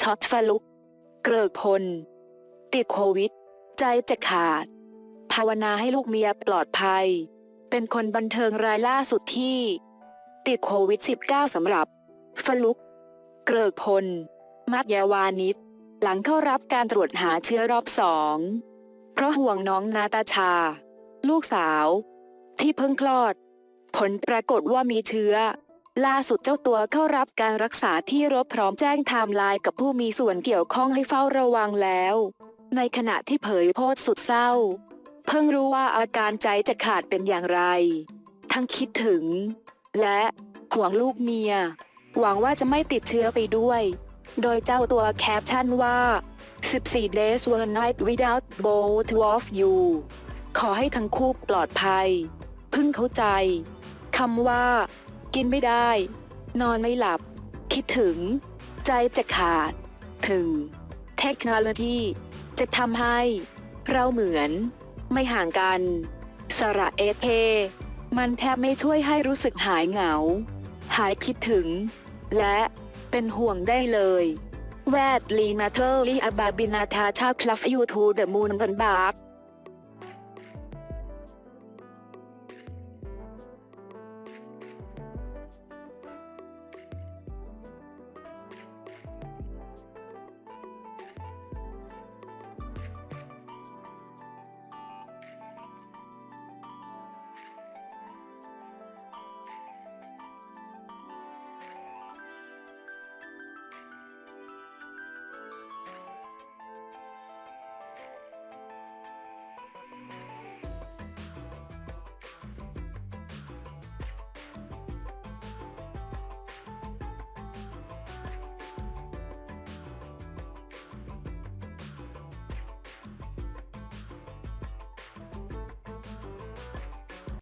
ช็อตฟลุก เกริกพล ติดโควิด ใจจะขาด ภาวนาให้ลูกเมียปลอดภัย เป็นคนบันเทิงรายล่าสุดที่ ติดโควิด -19 สำหรับ ฟลุก เกริกพล มัดยาวานิชหลังเข้ารับการตรวจหาเชื้อรอบสอง เพราะห่วงน้องนาตาชา ลูกสาว ที่เพิ่งคลอด ผลปรากฏว่ามีเชื้อ ล่าสุดเจ้าตัวเข้ารับการรักษาที่รบพร้อมแจ้งไทม์ไลน์กับผู้มีส่วนเกี่ยวข้องให้เฝ้าระวังแล้ว ในขณะที่เผยโพสต์สุดเศร้า เพิ่งรู้ว่าอาการใจจะขาดเป็นอย่างไร ทั้งคิดถึง และห่วงลูกเมีย หวังว่าจะไม่ติดเชื้อไปด้วย โดยเจ้าตัวแคปชั่นว่า 14 days one night without both of you ขอให้ทั้งคู่ปลอดภัยเพึ่งเข้าใจคำว่า กินไม่ได้ นอนไม่หลับ คิดถึง ใจจะขาด ถึง เทคโนโลยี จะทำให้ เราเหมือน ไม่ห่างกัน สระเอเทมันแทบไม่ช่วยให้รู้สึกหายเหงา หายคิดถึง และเป็นห่วงได้เลยแวดลีนาเทอร์ลีอาบาบินาทาชาคลัฟยูทูเดอะมูนบันบาร์